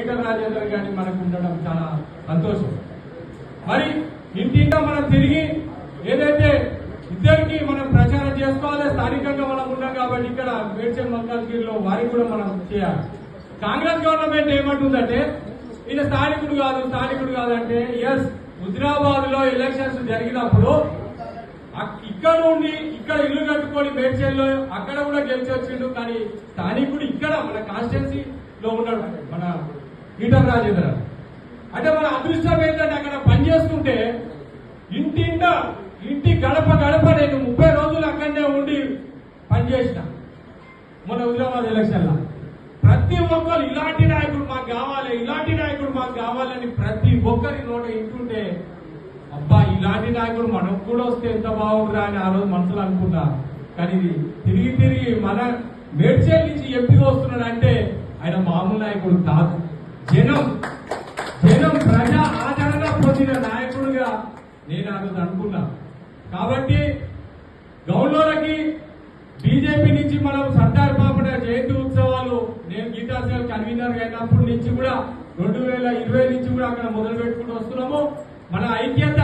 ఈటల రాజేందర్ గారిని మనకు ఉండడం చాలా సంతోషం. మరి ఇంటింటా మనం తిరిగి ఏదైతే ఇద్దరికి మనం ప్రచారం చేసుకోవాలి స్థానికంగా మనం ఉన్నాం కాబట్టి ఇక్కడ మేడ్చల్ మల్కాజ్గిరిలో వారికి కూడా మనం చేయాలి. కాంగ్రెస్ గవర్నమెంట్ ఏమంటుందంటే ఈయన స్థానికుడు కాదు స్థానికుడు కాదంటే ఎస్ హుజరాబాద్లో ఎలక్షన్స్ జరిగినప్పుడు ఇక్కడ ఉండి ఇక్కడ ఇల్లు కట్టుకొని మేడ్చల్లో అక్కడ కూడా గెలిచి వచ్చిండు కానీ స్థానికుడు ఇక్కడ మన కాన్స్టిట్యున్సీ లో ఉన్నాడు. మన ఈటల రాజేంద్ర. అంటే మన అదృష్టం ఏంటంటే అక్కడ పని చేస్తుంటే ఇంటింట ఇంటి గడప గడప నేను ముప్పై రోజులు అక్కడనే ఉండి పనిచేసిన మన హుజరాబాద్ ఎలక్షన్లో ప్రతి ఒక్కరు ఇలాంటి నాయకుడు మాకు కావాలి ఇలాంటి నాయకుడు మాకు కావాలని ప్రతి ఒక్కరి నోట ఇంటుంటే అబ్బా ఇలాంటి నాయకుడు మనకు కూడా వస్తే ఎంత బాగుంటుందా అని ఆ రోజు మనసులో అనుకున్నా కానీ ఇది తిరిగి తిరిగి మన మేడ్చేల్ నుంచి ఎంపిక వస్తున్నాడు అంటే ఆయన మామూలు నాయకుడు కాదు. నేను ఆ రోజు అనుకున్నా. కాబట్టి గౌన్లోలకి బీజేపీ నుంచి మనం సర్దార్ పాపన జయంతి ఉత్సవాలు నేను గీతా కన్వీనర్ అయినప్పటి నుంచి కూడా రెండు వేల ఇరవై నుంచి కూడా అక్కడ మొదలు పెట్టుకుంటూ వస్తున్నాము. మన ఐక్యత